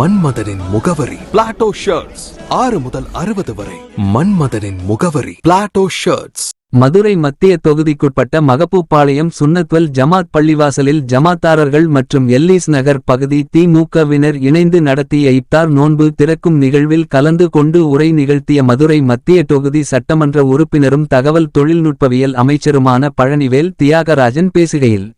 மன்மதனின் முகவரி. Plato shirts ஆறு முதல் அறுபது வரை. மன்மதனின் முகவரி. பிளாட்டோ ஷர்ட்ஸ் மதுரை மத்திய தொகுதிக்குட்பட்ட மகப்பூப்பாளையம் சுன்னத்வல் ஜமாத் பள்ளிவாசலில் ஜமாத்தாரர்கள் மற்றும் எல்லீஸ் நகர் பகுதி திமுகவினர் இணைந்து நடத்திய இப்தார் நோன்பு திறக்கும் நிகழ்வில் கலந்து கொண்டு உரை நிகழ்த்திய மதுரை மத்திய தொகுதி சட்டமன்ற உறுப்பினரும் தகவல் தொழில்நுட்பவியல் அமைச்சருமான பழனிவேல் தியாகராஜன் பேசுகையில்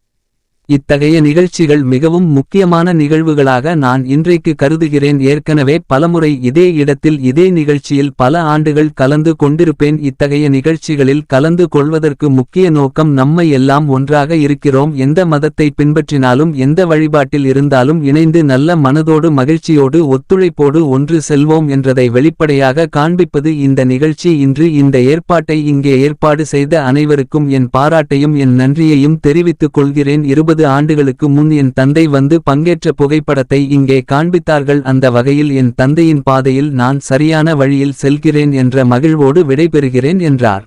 இத்தகைய நிகழ்ச்சிகள் மிகவும் முக்கியமான நிகழ்வுகளாக நான் இன்றைக்கு கருதுகிறேன். ஏற்கனவே பலமுறை இதே இடத்தில் இதே நிகழ்ச்சியில் பல ஆண்டுகள் கலந்து கொண்டிருப்பேன். இத்தகைய நிகழ்ச்சிகளில் கலந்து கொள்வதற்கு முக்கிய நோக்கம் நம்மை எல்லாம் ஒன்றாக இருக்கிறோம். எந்த மதத்தை பின்பற்றினாலும் எந்த வழிபாட்டில் இருந்தாலும் இணைந்து நல்ல மனதோடு மகிழ்ச்சியோடு ஒத்துழைப்போடு ஒன்று செல்வோம் என்றதை வெளிப்படையாக காண்பிப்பது இந்த நிகழ்ச்சி. இன்று இந்த ஏற்பாட்டை இங்கே ஏற்பாடு செய்த அனைவருக்கும் என் பாராட்டையும் என் நன்றியையும் தெரிவித்துக் கொள்கிறேன். இருபது ஆண்டுகளுக்கு முன் என் தந்தை வந்து பங்கேற்ற புகைப்படத்தை இங்கே காண்பித்தார்கள் அந்த வகையில் என் தந்தையின் பாதையில் நான் சரியான வழியில் செல்கிறேன் என்ற மகிழ்வோடு விடைபெறுகிறேன் என்றார்